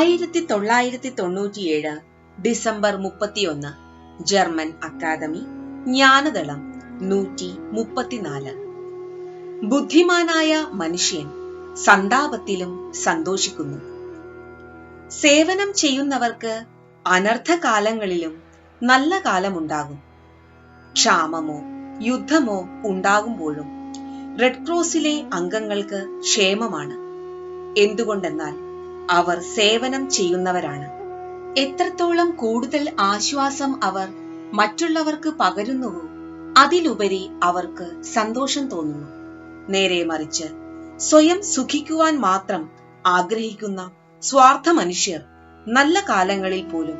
ആയിരത്തി തൊള്ളായിരത്തി തൊണ്ണൂറ്റിയേഴ് ഡിസംബർ മുപ്പത്തിയൊന്ന് ജർമ്മൻ അക്കാദമി ജ്ഞാനദളം നൂറ്റി മുപ്പത്തിനാല് ബുദ്ധിമാനായ മനുഷ്യൻ സന്താപത്തിലും സന്തോഷിക്കുന്നു. സേവനം ചെയ്യുന്നവർക്ക് അനർത്ഥകാലങ്ങളിലും നല്ല കാലമുണ്ടാകും. ക്ഷാമമോ യുദ്ധമോ ഉണ്ടാകുമ്പോഴും റെഡ് ക്രോസിലെ അംഗങ്ങൾക്ക് ക്ഷേമമാണ്. എന്തുകൊണ്ടെന്നാൽ അവർ സേവനം ചെയ്യുന്നവരാണ്. എത്രത്തോളം കൂടുതൽ ആശ്വാസം അവർ മറ്റുള്ളവർക്ക് പകരുന്നുവോ അതിലുപരി അവർക്ക് സന്തോഷം തോന്നുന്നു. നേരെ മറിച്ച് സ്വയം സുഖിക്കുവാൻ മാത്രം ആഗ്രഹിക്കുന്ന സ്വാർത്ഥ മനുഷ്യർ നല്ല കാലങ്ങളിൽ പോലും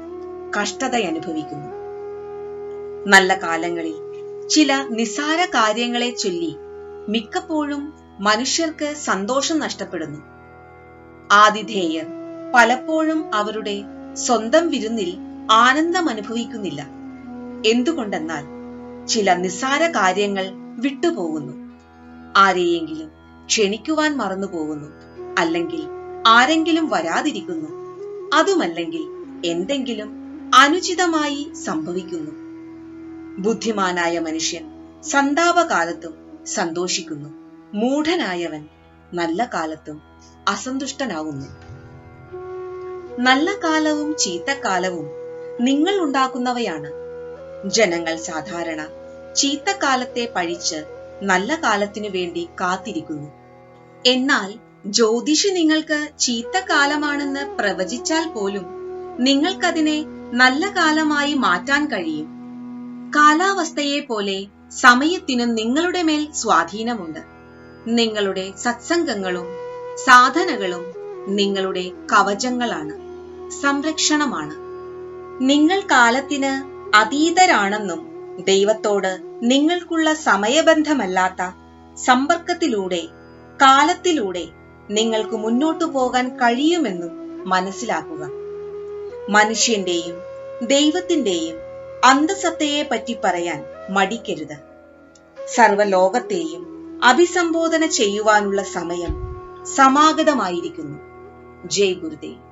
കഷ്ടത അനുഭവിക്കുന്നു. നല്ല കാലങ്ങളിൽ ചില നിസാര കാര്യങ്ങളെ ചൊല്ലി മിക്കപ്പോഴും മനുഷ്യർക്ക് സന്തോഷം നഷ്ടപ്പെടുന്നു. ആതിഥേയർ പലപ്പോഴും അവരുടെ സ്വന്തം വിരുന്നിൽ ആനന്ദം അനുഭവിക്കുന്നില്ല. എന്തുകൊണ്ടെന്നാൽ ചില നിസ്സാര കാര്യങ്ങൾ വിട്ടുപോകുന്നു. ആരെയെങ്കിലും ക്ഷണിക്കുവാൻ മറന്നുപോകുന്നു അല്ലെങ്കിൽ ആരെങ്കിലും വരാതിരിക്കുന്നു. അതുമല്ലെങ്കിൽ എന്തെങ്കിലും അനുചിതമായി സംഭവിക്കുന്നു. ബുദ്ധിമാനായ മനുഷ്യൻ സന്താപകാലത്തും സന്തോഷിക്കുന്നു. മൂഢനായവൻ നല്ല കാലത്തും അസന്തുഷ്ടനാകുന്നു. നല്ല കാലവും ചീത്തക്കാലവും നിങ്ങൾ ഉണ്ടാക്കുന്നവയാണ്. ജനങ്ങൾ സാധാരണ ചീത്തക്കാലത്തെ പഴിച്ച് നല്ല കാലത്തിനു വേണ്ടി കാത്തിരിക്കുന്നു. എന്നാൽ ജ്യോതിഷി നിങ്ങൾക്ക് ചീത്തകാലമാണെന്ന് പ്രവചിച്ചാൽ പോലും നിങ്ങൾക്കതിനെ നല്ല കാലമായി മാറ്റാൻ കഴിയും. കാലാവസ്ഥയെ പോലെ സമയത്തിനും നിങ്ങളുടെ മേൽ സ്വാധീനമുണ്ട്. നിങ്ങളുടെ സത്സംഗങ്ങളും സാധനകളും നിങ്ങളുടെ കവചങ്ങളാണ്. സംരക്ഷണമാണ്. നിങ്ങൾ കാലത്തിന് അതീതരാണെന്നും ദൈവത്തോട് നിങ്ങൾക്കുള്ള സമയബന്ധമല്ലാത്ത സമ്പർക്കത്തിലൂടെ കാലത്തിലൂടെ നിങ്ങൾക്ക് മുന്നോട്ടു പോകാൻ കഴിയുമെന്നും മനസ്സിലാക്കുക. മനുഷ്യന്റെയും ദൈവത്തിന്റെയും അന്തസത്തയെ പറ്റി പറയാൻ മടിക്കരുത്. സർവലോകത്തെയും അഭിസംബോധന ചെയ്യുവാനുള്ള സമയം സമാഗതമായിരിക്കുന്നു. ജയ് ഗുരുദേവ്.